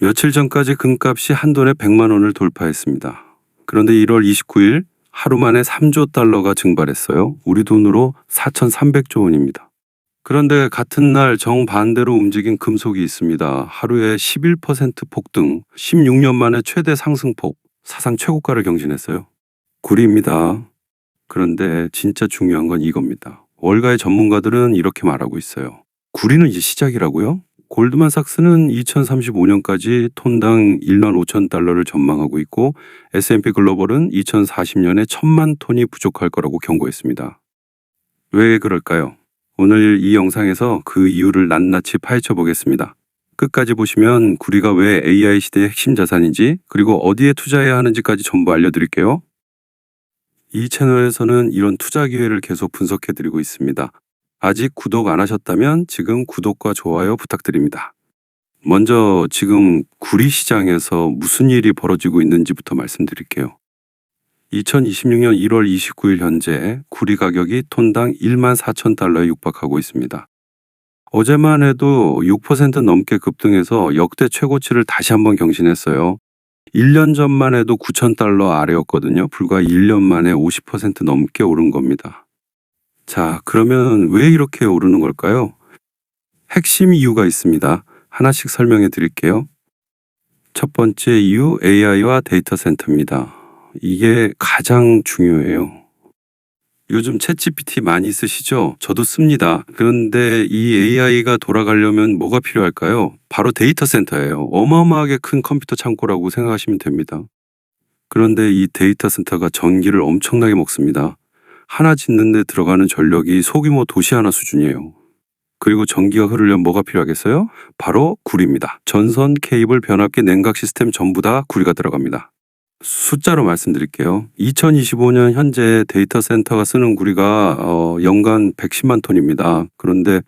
며칠 전까지 금값이 한 돈에 100만 원을 돌파했습니다. 그런데 1월 29일 하루 만에 3조 달러가 증발했어요. 우리 돈으로 4,300조 원입니다. 그런데 같은 날 정반대로 움직인 금속이 있습니다. 하루에 11% 폭등, 16년 만에 최대 상승폭, 사상 최고가를 경신했어요. 구리입니다. 그런데 진짜 중요한 건 이겁니다. 월가의 전문가들은 이렇게 말하고 있어요. 구리는 이제 시작이라고요? 골드만삭스는 2035년까지 톤당 1만 5천 달러를 전망하고 있고 S&P 글로벌은 2040년에 1천만 톤이 부족할 거라고 경고했습니다. 왜 그럴까요? 오늘 이 영상에서 그 이유를 낱낱이 파헤쳐 보겠습니다. 끝까지 보시면 구리가 왜 AI 시대의 핵심 자산인지 그리고 어디에 투자해야 하는지까지 전부 알려드릴게요. 이 채널에서는 이런 투자 기회를 계속 분석해 드리고 있습니다. 아직 구독 안 하셨다면 지금 구독과 좋아요 부탁드립니다. 먼저 지금 구리 시장에서 무슨 일이 벌어지고 있는지부터 말씀드릴게요. 2026년 1월 29일 현재 구리 가격이 톤당 1만 4천 달러에 육박하고 있습니다. 어제만 해도 6% 넘게 급등해서 역대 최고치를 다시 한번 경신했어요. 1년 전만 해도 9천 달러 아래였거든요. 불과 1년 만에 50% 넘게 오른 겁니다. 자, 그러면 왜 이렇게 오르는 걸까요? 핵심 이유가 있습니다. 하나씩 설명해 드릴게요. 첫 번째 이유 AI와 데이터 센터입니다. 이게 가장 중요해요. 요즘 챗GPT 많이 쓰시죠? 저도 씁니다. 그런데 이 AI가 돌아가려면 뭐가 필요할까요? 바로 데이터 센터예요. 어마어마하게 큰 컴퓨터 창고라고 생각하시면 됩니다. 그런데 이 데이터 센터가 전기를 엄청나게 먹습니다. 하나 짓는 데 들어가는 전력이 소규모 도시 하나 수준이에요. 그리고 전기가 흐르려면 뭐가 필요하겠어요? 바로 구리입니다. 전선, 케이블, 변압기, 냉각 시스템 전부 다 구리가 들어갑니다. 숫자로 말씀드릴게요. 2025년 현재 데이터 센터가 쓰는 구리가 어, 연간 110만 톤입니다. 그런데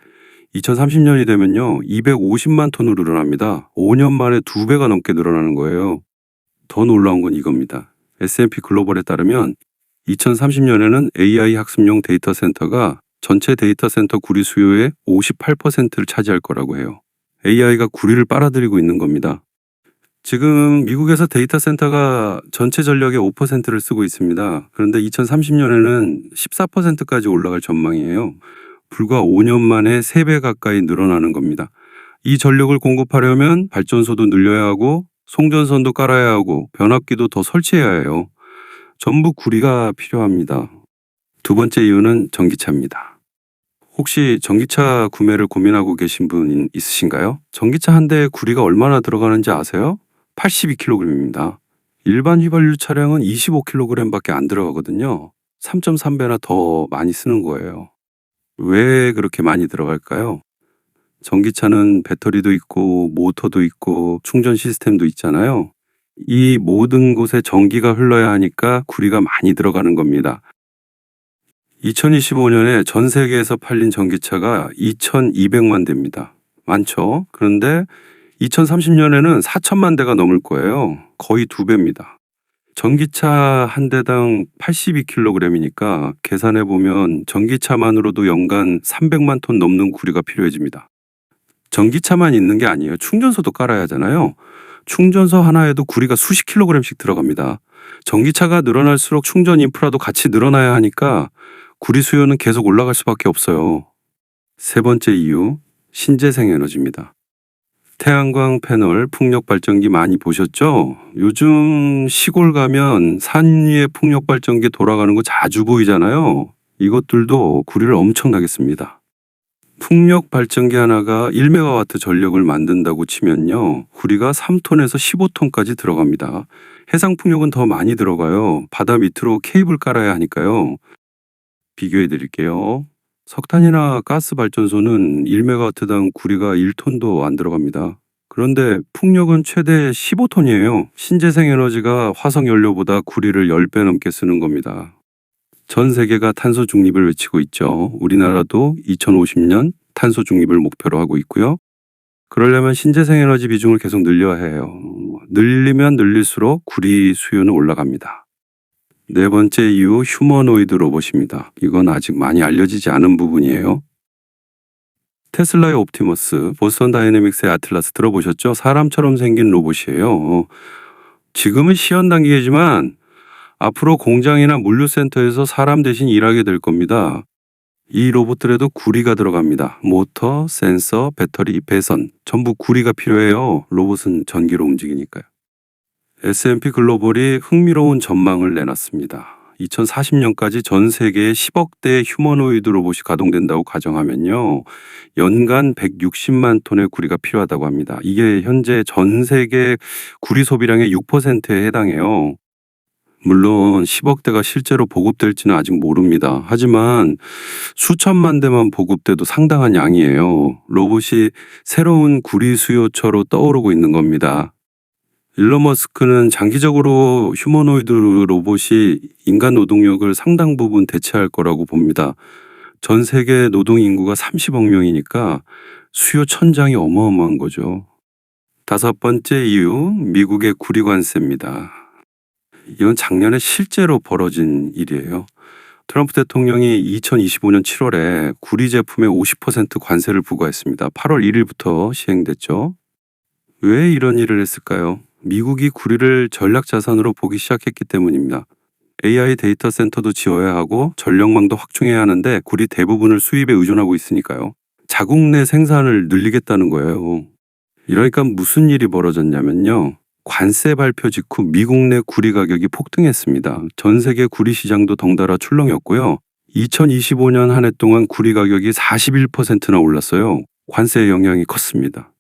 2030년이 되면요, 250만 톤으로 늘어납니다. 5년 만에 두 배가 넘게 늘어나는 거예요. 더 놀라운 건 이겁니다. S&P 글로벌에 따르면 2030년에는 AI 학습용 데이터 센터가 전체 데이터 센터 구리 수요의 58%를 차지할 거라고 해요. AI가 구리를 빨아들이고 있는 겁니다. 지금 미국에서 데이터 센터가 전체 전력의 5%를 쓰고 있습니다. 그런데 2030년에는 14%까지 올라갈 전망이에요. 불과 5년 만에 3배 가까이 늘어나는 겁니다. 이 전력을 공급하려면 발전소도 늘려야 하고 송전선도 깔아야 하고 변압기도 더 설치해야 해요. 전부 구리가 필요합니다. 두 번째 이유는 전기차입니다. 혹시 전기차 구매를 고민하고 계신 분 있으신가요? 전기차 한 대에 구리가 얼마나 들어가는지 아세요? 82kg입니다. 일반 휘발유 차량은 25kg밖에 안 들어가거든요. 3.3배나 더 많이 쓰는 거예요. 왜 그렇게 많이 들어갈까요? 전기차는 배터리도 있고 모터도 있고 충전 시스템도 있잖아요. 이 모든 곳에 전기가 흘러야 하니까 구리가 많이 들어가는 겁니다. 2025년에 전 세계에서 팔린 전기차가 2,200만 대입니다. 많죠? 그런데 2030년에는 4천만 대가 넘을 거예요. 거의 두 배입니다. 전기차 한 대당 82kg이니까 계산해 보면 전기차만으로도 연간 300만 톤 넘는 구리가 필요해집니다. 전기차만 있는 게 아니에요. 충전소도 깔아야 하잖아요. 충전소 하나에도 구리가 수십 킬로그램씩 들어갑니다. 전기차가 늘어날수록 충전 인프라도 같이 늘어나야 하니까 구리 수요는 계속 올라갈 수밖에 없어요. 세 번째 이유, 신재생 에너지입니다. 태양광 패널, 풍력 발전기 많이 보셨죠? 요즘 시골 가면 산 위에 풍력 발전기 돌아가는 거 자주 보이잖아요. 이것들도 구리를 엄청나게 씁니다. 풍력 발전기 하나가 1메가와트 전력을 만든다고 치면요. 구리가 3톤에서 15톤까지 들어갑니다. 해상 풍력은 더 많이 들어가요. 바다 밑으로 케이블 깔아야 하니까요. 비교해 드릴게요. 석탄이나 가스 발전소는 1메가와트당 구리가 1톤도 안 들어갑니다. 그런데 풍력은 최대 15톤이에요. 신재생 에너지가 화석 연료보다 구리를 10배 넘게 쓰는 겁니다. 전 세계가 탄소 중립을 외치고 있죠. 우리나라도 2050년 탄소 중립을 목표로 하고 있고요. 그러려면 신재생 에너지 비중을 계속 늘려야 해요. 늘리면 늘릴수록 구리 수요는 올라갑니다. 네 번째 이유 휴머노이드 로봇입니다. 이건 아직 많이 알려지지 않은 부분이에요. 테슬라의 옵티머스, 보스턴 다이내믹스의 아틀라스 들어보셨죠? 사람처럼 생긴 로봇이에요. 지금은 시연 단계이지만 앞으로 공장이나 물류센터에서 사람 대신 일하게 될 겁니다. 이 로봇들에도 구리가 들어갑니다. 모터, 센서, 배터리, 배선 전부 구리가 필요해요. 로봇은 전기로 움직이니까요. S&P 글로벌이 흥미로운 전망을 내놨습니다. 2040년까지 전 세계에 10억 대의 휴머노이드 로봇이 가동된다고 가정하면요. 연간 160만 톤의 구리가 필요하다고 합니다. 이게 현재 전 세계 구리 소비량의 6%에 해당해요. 물론 10억 대가 실제로 보급될지는 아직 모릅니다. 하지만 수천만 대만 보급돼도 상당한 양이에요. 로봇이 새로운 구리 수요처로 떠오르고 있는 겁니다. 일론 머스크는 장기적으로 휴머노이드 로봇이 인간 노동력을 상당 부분 대체할 거라고 봅니다. 전 세계 노동 인구가 30억 명이니까 수요 천장이 어마어마한 거죠. 다섯 번째 이유, 미국의 구리 관세입니다. 이건 작년에 실제로 벌어진 일이에요. 트럼프 대통령이 2025년 7월에 구리 제품에 50% 관세를 부과했습니다. 8월 1일부터 시행됐죠. 왜 이런 일을 했을까요? 미국이 구리를 전략 자산으로 보기 시작했기 때문입니다. AI 데이터 센터도 지어야 하고 전력망도 확충해야 하는데 구리 대부분을 수입에 의존하고 있으니까요. 자국 내 생산을 늘리겠다는 거예요. 이러니까 무슨 일이 벌어졌냐면요. 관세 발표 직후 미국 내 구리 가격이 폭등했습니다. 전 세계 구리 시장도 덩달아 출렁였고요. 2025년 한 해 동안 구리 가격이 41%나 올랐어요. 관세 영향이 컸습니다.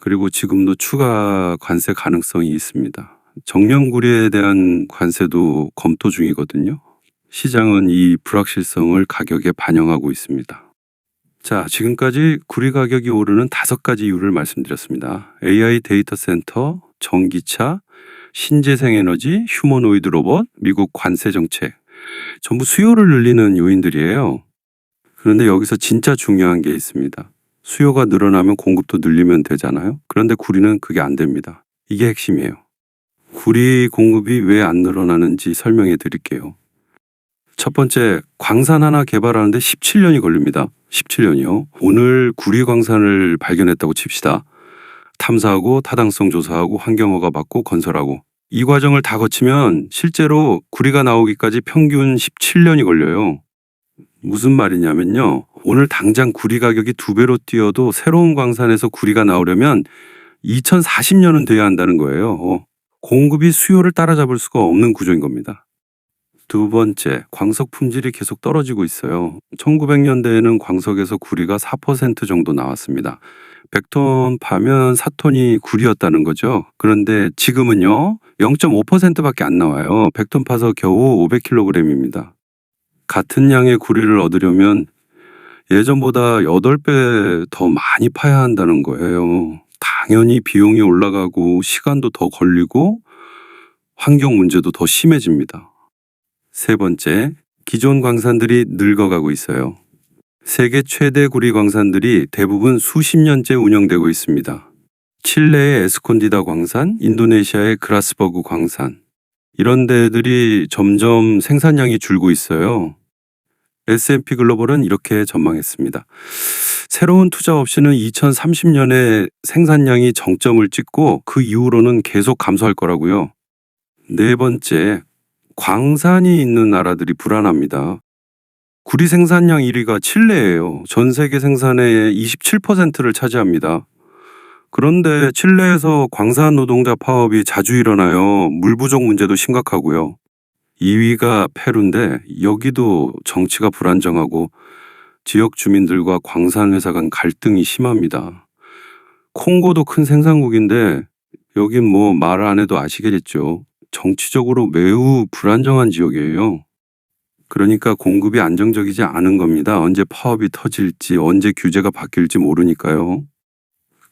그리고 지금도 추가 관세 가능성이 있습니다. 정년구리에 대한 관세도 검토 중이거든요. 시장은 이 불확실성을 가격에 반영하고 있습니다. 자, 지금까지 구리 가격이 오르는 다섯 가지 이유를 말씀드렸습니다. AI 데이터 센터, 전기차, 신재생 에너지, 휴머노이드 로봇, 미국 관세 정책. 전부 수요를 늘리는 요인들이에요. 그런데 여기서 진짜 중요한 게 있습니다. 수요가 늘어나면 공급도 늘리면 되잖아요. 그런데 구리는 그게 안 됩니다. 이게 핵심이에요. 구리 공급이 왜 안 늘어나는지 설명해 드릴게요. 첫 번째, 광산 하나 개발하는데 17년이 걸립니다. 17년이요. 오늘 구리 광산을 발견했다고 칩시다. 탐사하고 타당성 조사하고 환경허가 받고 건설하고 이 과정을 다 거치면 실제로 구리가 나오기까지 평균 17년이 걸려요. 무슨 말이냐면요. 오늘 당장 구리 가격이 두 배로 뛰어도 새로운 광산에서 구리가 나오려면 2040년은 돼야 한다는 거예요. 어, 공급이 수요를 따라잡을 수가 없는 구조인 겁니다. 두 번째, 광석 품질이 계속 떨어지고 있어요. 1900년대에는 광석에서 구리가 4% 정도 나왔습니다. 100톤 파면 4톤이 구리였다는 거죠. 그런데 지금은요, 0.5%밖에 안 나와요. 100톤 파서 겨우 500kg입니다. 같은 양의 구리를 얻으려면 예전보다 8배 더 많이 파야 한다는 거예요. 당연히 비용이 올라가고 시간도 더 걸리고 환경 문제도 더 심해집니다. 세 번째, 기존 광산들이 늙어가고 있어요. 세계 최대 구리 광산들이 대부분 수십 년째 운영되고 있습니다. 칠레의 에스콘디다 광산, 인도네시아의 그라스버그 광산. 이런 데들이 점점 생산량이 줄고 있어요. S&P 글로벌은 이렇게 전망했습니다. 새로운 투자 없이는 2030년에 생산량이 정점을 찍고 그 이후로는 계속 감소할 거라고요. 네 번째, 광산이 있는 나라들이 불안합니다. 구리 생산량 1위가 칠레예요. 전 세계 생산의 27%를 차지합니다. 그런데 칠레에서 광산 노동자 파업이 자주 일어나요. 물 부족 문제도 심각하고요. 2위가 페루인데 여기도 정치가 불안정하고 지역 주민들과 광산 회사 간 갈등이 심합니다. 콩고도 큰 생산국인데 여긴 뭐 말 안 해도 아시겠죠. 정치적으로 매우 불안정한 지역이에요. 그러니까 공급이 안정적이지 않은 겁니다. 언제 파업이 터질지, 언제 규제가 바뀔지 모르니까요.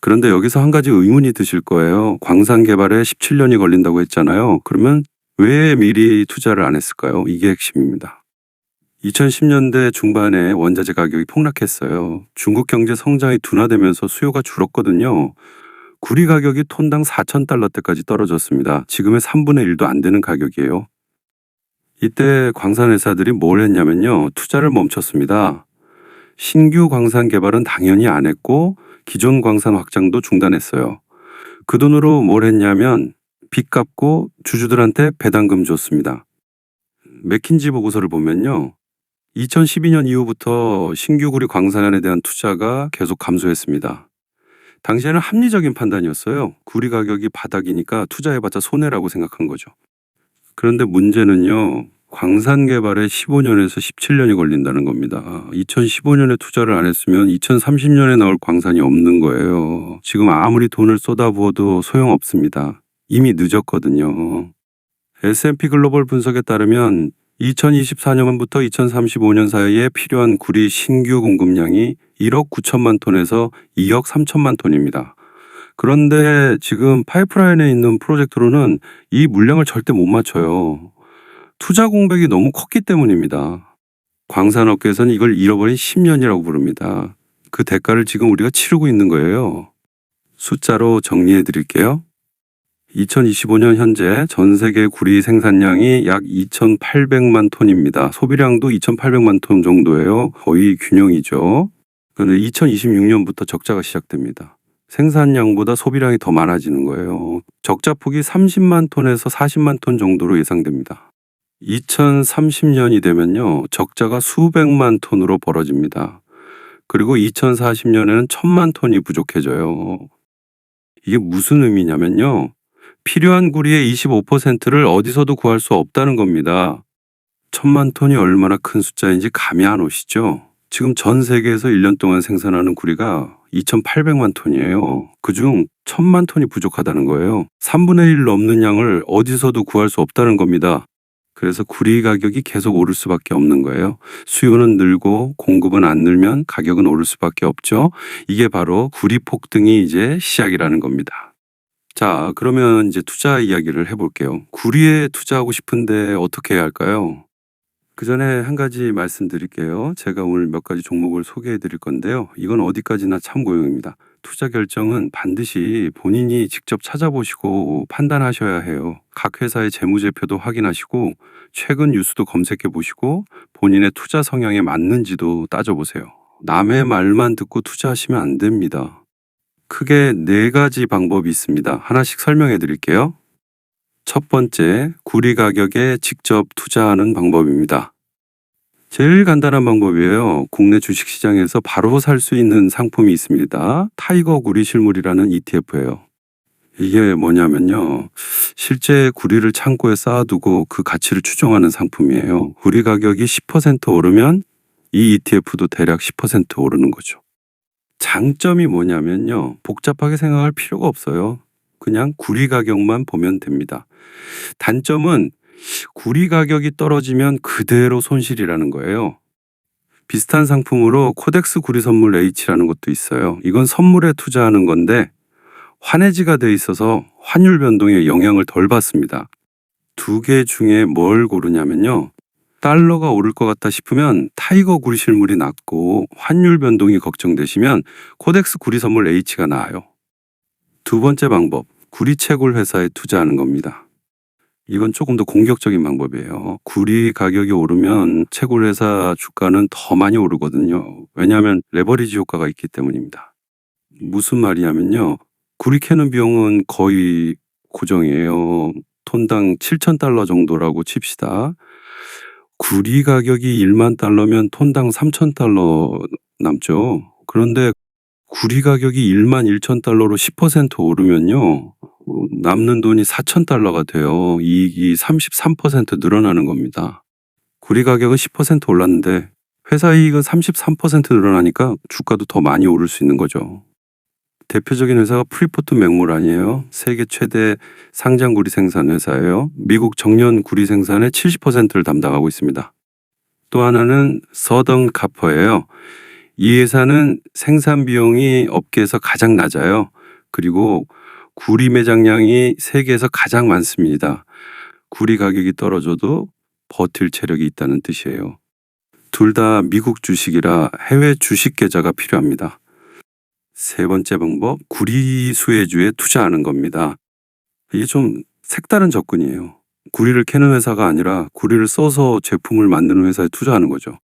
그런데 여기서 한 가지 의문이 드실 거예요. 광산 개발에 17년이 걸린다고 했잖아요. 그러면 왜 미리 투자를 안 했을까요? 이게 핵심입니다. 2010년대 중반에 원자재 가격이 폭락했어요. 중국 경제 성장이 둔화되면서 수요가 줄었거든요. 구리 가격이 톤당 4,000달러대까지 떨어졌습니다. 지금의 3분의 1도 안 되는 가격이에요. 이때 광산 회사들이 뭘 했냐면요. 투자를 멈췄습니다. 신규 광산 개발은 당연히 안 했고 기존 광산 확장도 중단했어요. 그 돈으로 뭘 했냐면 빚 갚고 주주들한테 배당금 줬습니다. 맥킨지 보고서를 보면요. 2012년 이후부터 신규 구리 광산에 대한 투자가 계속 감소했습니다. 당시에는 합리적인 판단이었어요. 구리 가격이 바닥이니까 투자해봤자 손해라고 생각한 거죠. 그런데 문제는요. 광산 개발에 15년에서 17년이 걸린다는 겁니다. 2015년에 투자를 안 했으면 2030년에 나올 광산이 없는 거예요. 지금 아무리 돈을 쏟아부어도 소용없습니다. 이미 늦었거든요. S&P 글로벌 분석에 따르면 2024년부터 2035년 사이에 필요한 구리 신규 공급량이 1억 9천만 톤에서 2억 3천만 톤입니다. 그런데 지금 파이프라인에 있는 프로젝트로는 이 물량을 절대 못 맞춰요. 투자 공백이 너무 컸기 때문입니다. 광산업계에서는 이걸 잃어버린 10년이라고 부릅니다. 그 대가를 지금 우리가 치르고 있는 거예요. 숫자로 정리해 드릴게요. 2025년 현재 전 세계 구리 생산량이 약 2,800만 톤입니다. 소비량도 2,800만 톤 정도예요. 거의 균형이죠. 그런데 2026년부터 적자가 시작됩니다. 생산량보다 소비량이 더 많아지는 거예요. 적자 폭이 30만 톤에서 40만 톤 정도로 예상됩니다. 2030년이 되면요. 적자가 수백만 톤으로 벌어집니다. 그리고 2040년에는 천만 톤이 부족해져요. 이게 무슨 의미냐면요. 필요한 구리의 25%를 어디서도 구할 수 없다는 겁니다. 천만 톤이 얼마나 큰 숫자인지 감이 안 오시죠? 지금 전 세계에서 1년 동안 생산하는 구리가 2,800만 톤이에요. 그중 1,000만 톤이 부족하다는 거예요. 3분의 1 넘는 양을 어디서도 구할 수 없다는 겁니다. 그래서 구리 가격이 계속 오를 수밖에 없는 거예요. 수요는 늘고 공급은 안 늘면 가격은 오를 수밖에 없죠. 이게 바로 구리 폭등이 이제 시작이라는 겁니다. 자, 그러면 이제 투자 이야기를 해볼게요. 구리에 투자하고 싶은데 어떻게 해야 할까요? 그 전에 한 가지 말씀드릴게요. 제가 오늘 몇 가지 종목을 소개해 드릴 건데요. 이건 어디까지나 참고용입니다. 투자 결정은 반드시 본인이 직접 찾아보시고 판단하셔야 해요. 각 회사의 재무제표도 확인하시고 최근 뉴스도 검색해 보시고 본인의 투자 성향에 맞는지도 따져보세요. 남의 말만 듣고 투자하시면 안 됩니다. 크게 네 가지 방법이 있습니다. 하나씩 설명해 드릴게요. 첫 번째, 구리 가격에 직접 투자하는 방법입니다. 제일 간단한 방법이에요. 국내 주식시장에서 바로 살 수 있는 상품이 있습니다. 타이거 구리 실물이라는 ETF예요. 이게 뭐냐면요. 실제 구리를 창고에 쌓아두고 그 가치를 추정하는 상품이에요. 구리 가격이 10% 오르면 이 ETF도 대략 10% 오르는 거죠. 장점이 뭐냐면요. 복잡하게 생각할 필요가 없어요. 그냥 구리 가격만 보면 됩니다. 단점은 구리 가격이 떨어지면 그대로 손실이라는 거예요. 비슷한 상품으로 코덱스 구리 선물 H라는 것도 있어요. 이건 선물에 투자하는 건데 환해지가 돼 있어서 환율 변동에 영향을 덜 받습니다. 두 개 중에 뭘 고르냐면요. 달러가 오를 것 같다 싶으면 타이거 구리 실물이 낫고 환율 변동이 걱정되시면 코덱스 구리 선물 H가 나아요. 두 번째 방법, 구리 채굴 회사에 투자하는 겁니다. 이건 조금 더 공격적인 방법이에요. 구리 가격이 오르면 채굴 회사 주가는 더 많이 오르거든요. 왜냐하면 레버리지 효과가 있기 때문입니다. 무슨 말이냐면요. 구리 캐는 비용은 거의 고정이에요. 톤당 7천 달러 정도라고 칩시다. 구리 가격이 1만 달러면 톤당 3천 달러 남죠. 그런데 구리 가격이 1만 1천 달러로 10% 오르면요. 남는 돈이 4천 달러가 돼요. 이익이 33% 늘어나는 겁니다. 구리 가격은 10% 올랐는데 회사 이익은 33% 늘어나니까 주가도 더 많이 오를 수 있는 거죠. 대표적인 회사가 프리포트 맥물 아니에요. 세계 최대 상장 구리 생산 회사예요. 미국 정년 구리 생산의 70%를 담당하고 있습니다. 또 하나는 서던 카퍼예요. 이 회사는 생산 비용이 업계에서 가장 낮아요. 그리고 구리 매장량이 세계에서 가장 많습니다. 구리 가격이 떨어져도 버틸 체력이 있다는 뜻이에요. 둘 다 미국 주식이라 해외 주식 계좌가 필요합니다. 세 번째 방법, 구리 수혜주에 투자하는 겁니다. 이게 좀 색다른 접근이에요. 구리를 캐는 회사가 아니라 구리를 써서 제품을 만드는 회사에 투자하는 거죠.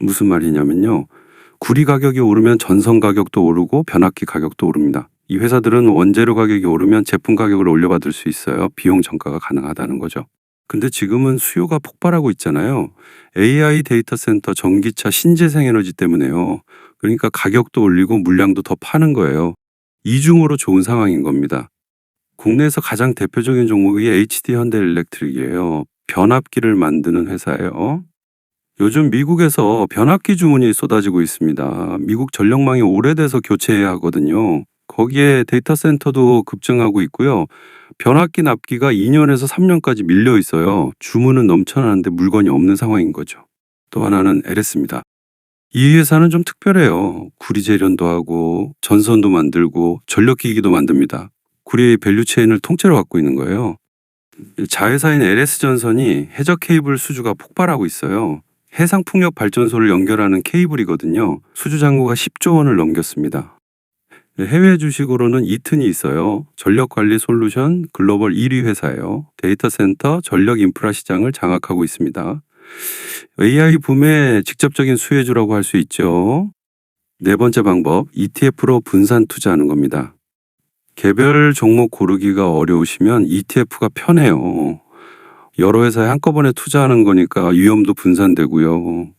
무슨 말이냐면요. 구리 가격이 오르면 전선 가격도 오르고 변압기 가격도 오릅니다. 이 회사들은 원재료 가격이 오르면 제품 가격을 올려받을 수 있어요. 비용 전가가 가능하다는 거죠. 근데 지금은 수요가 폭발하고 있잖아요. AI 데이터 센터, 전기차, 신재생 에너지 때문에요. 그러니까 가격도 올리고 물량도 더 파는 거예요. 이중으로 좋은 상황인 겁니다. 국내에서 가장 대표적인 종목이 HD 현대 일렉트릭이에요. 변압기를 만드는 회사예요. 요즘 미국에서 변압기 주문이 쏟아지고 있습니다. 미국 전력망이 오래돼서 교체해야 하거든요. 거기에 데이터 센터도 급증하고 있고요. 변압기 납기가 2년에서 3년까지 밀려 있어요. 주문은 넘쳐나는데 물건이 없는 상황인 거죠. 또 하나는 LS입니다. 이 회사는 좀 특별해요. 구리 재련도 하고 전선도 만들고 전력기기도 만듭니다. 구리의 밸류 체인을 통째로 갖고 있는 거예요. 자회사인 LS전선이 해적 케이블 수주가 폭발하고 있어요. 해상 풍력 발전소를 연결하는 케이블이거든요. 수주 잔고가 10조 원을 넘겼습니다. 해외 주식으로는 이튼이 있어요. 전력관리 솔루션 글로벌 1위 회사예요. 데이터 센터 전력 인프라 시장을 장악하고 있습니다. AI 붐의 직접적인 수혜주라고 할 수 있죠. 네 번째 방법, ETF로 분산 투자하는 겁니다. 개별 종목 고르기가 어려우시면 ETF가 편해요. 여러 회사에 한꺼번에 투자하는 거니까 위험도 분산되고요.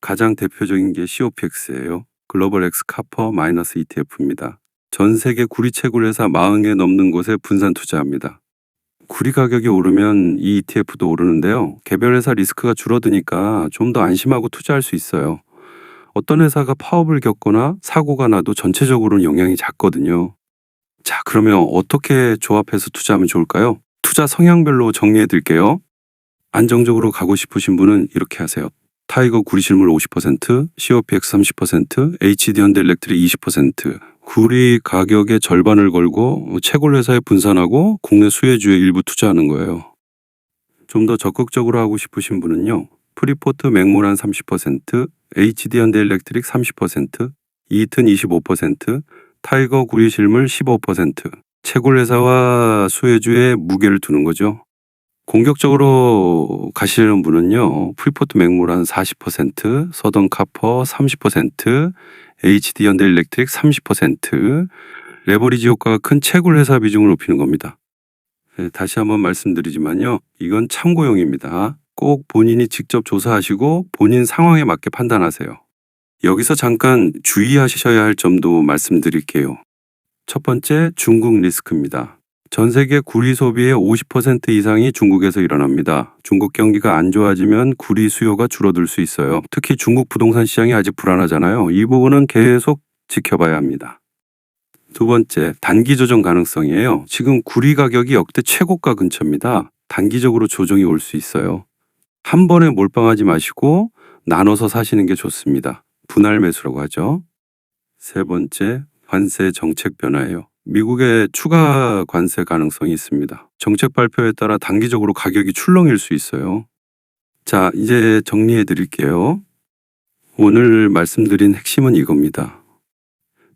가장 대표적인 게 COPX예요. 글로벌 엑스 카퍼 마이너스 ETF입니다. 전 세계 구리 채굴 회사 40개 넘는 곳에 분산 투자합니다. 구리 가격이 오르면 이 ETF도 오르는데요. 개별 회사 리스크가 줄어드니까 좀 더 안심하고 투자할 수 있어요. 어떤 회사가 파업을 겪거나 사고가 나도 전체적으로는 영향이 작거든요. 자, 그러면 어떻게 조합해서 투자하면 좋을까요? 투자 성향별로 정리해 드릴게요. 안정적으로 가고 싶으신 분은 이렇게 하세요. 타이거 구리 실물 50%, COPX 30%, HD 현대 일렉트릭 20%, 구리 가격의 절반을 걸고 채굴 회사에 분산하고 국내 수혜주에 일부 투자하는 거예요. 좀 더 적극적으로 하고 싶으신 분은요. 프리포트 맥모란 30%, HD 현대 일렉트릭 30%, 이튼 25%, 타이거 구리 실물 15%, 채굴 회사와 수혜주에 무게를 두는 거죠. 공격적으로 가시는 분은요, 프리포트 맥모란 40%, 서던 카퍼 30%, HD 현대 일렉트릭 30%, 레버리지 효과가 큰 채굴 회사 비중을 높이는 겁니다. 네, 다시 한번 말씀드리지만요, 이건 참고용입니다. 꼭 본인이 직접 조사하시고 본인 상황에 맞게 판단하세요. 여기서 잠깐 주의하셔야 할 점도 말씀드릴게요. 첫 번째, 중국 리스크입니다. 전 세계 구리 소비의 50% 이상이 중국에서 일어납니다. 중국 경기가 안 좋아지면 구리 수요가 줄어들 수 있어요. 특히 중국 부동산 시장이 아직 불안하잖아요. 이 부분은 계속 지켜봐야 합니다. 두 번째, 단기 조정 가능성이에요. 지금 구리 가격이 역대 최고가 근처입니다. 단기적으로 조정이 올 수 있어요. 한 번에 몰빵하지 마시고 나눠서 사시는 게 좋습니다. 분할 매수라고 하죠. 세 번째, 관세 정책 변화예요. 미국의 추가 관세 가능성이 있습니다. 정책 발표에 따라 단기적으로 가격이 출렁일 수 있어요. 자, 이제 정리해 드릴게요. 오늘 말씀드린 핵심은 이겁니다.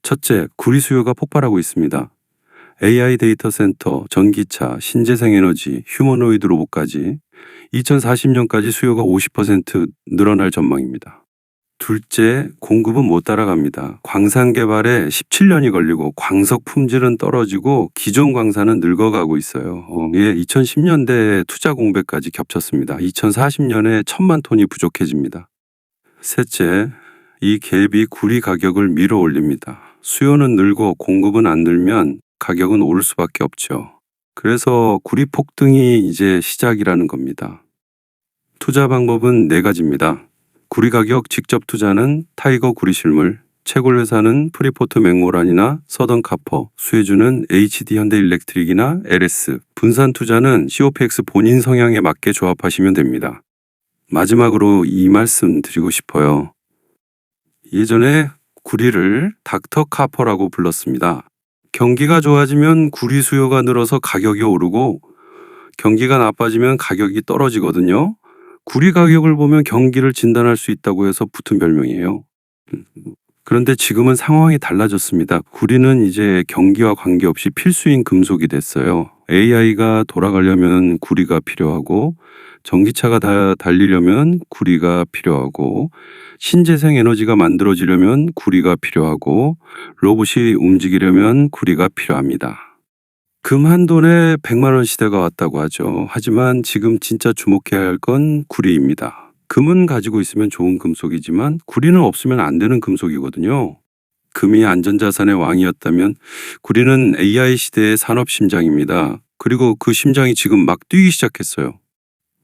첫째, 구리 수요가 폭발하고 있습니다. AI 데이터 센터, 전기차, 신재생 에너지, 휴머노이드 로봇까지 2040년까지 수요가 50% 늘어날 전망입니다. 둘째, 공급은 못 따라갑니다. 광산 개발에 17년이 걸리고 광석 품질은 떨어지고 기존 광산은 늙어가고 있어요. 어, 예, 2010년대 투자 공백까지 겹쳤습니다. 2040년에 천만 톤이 부족해집니다. 셋째, 이 갭이 구리 가격을 밀어 올립니다. 수요는 늘고 공급은 안 늘면 가격은 오를 수밖에 없죠. 그래서 구리 폭등이 이제 시작이라는 겁니다. 투자 방법은 네 가지입니다. 구리 가격 직접 투자는 타이거 구리 실물, 채굴 회사는 프리포트 맥모란이나 서던 카퍼, 수혜주는 HD 현대 일렉트릭이나 LS, 분산 투자는 COPX 본인 성향에 맞게 조합하시면 됩니다. 마지막으로 이 말씀 드리고 싶어요. 예전에 구리를 닥터 카퍼라고 불렀습니다. 경기가 좋아지면 구리 수요가 늘어서 가격이 오르고 경기가 나빠지면 가격이 떨어지거든요. 구리 가격을 보면 경기를 진단할 수 있다고 해서 붙은 별명이에요. 그런데 지금은 상황이 달라졌습니다. 구리는 이제 경기와 관계없이 필수인 금속이 됐어요. AI가 돌아가려면 구리가 필요하고 전기차가 다 달리려면 구리가 필요하고 신재생 에너지가 만들어지려면 구리가 필요하고 로봇이 움직이려면 구리가 필요합니다. 금 한 돈에 100만 원 시대가 왔다고 하죠. 하지만 지금 진짜 주목해야 할 건 구리입니다. 금은 가지고 있으면 좋은 금속이지만 구리는 없으면 안 되는 금속이거든요. 금이 안전자산의 왕이었다면 구리는 AI 시대의 산업 심장입니다. 그리고 그 심장이 지금 막 뛰기 시작했어요.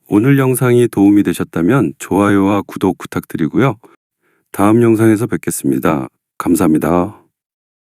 오늘 영상이 도움이 되셨다면 좋아요와 구독 부탁드리고요. 다음 영상에서 뵙겠습니다. 감사합니다.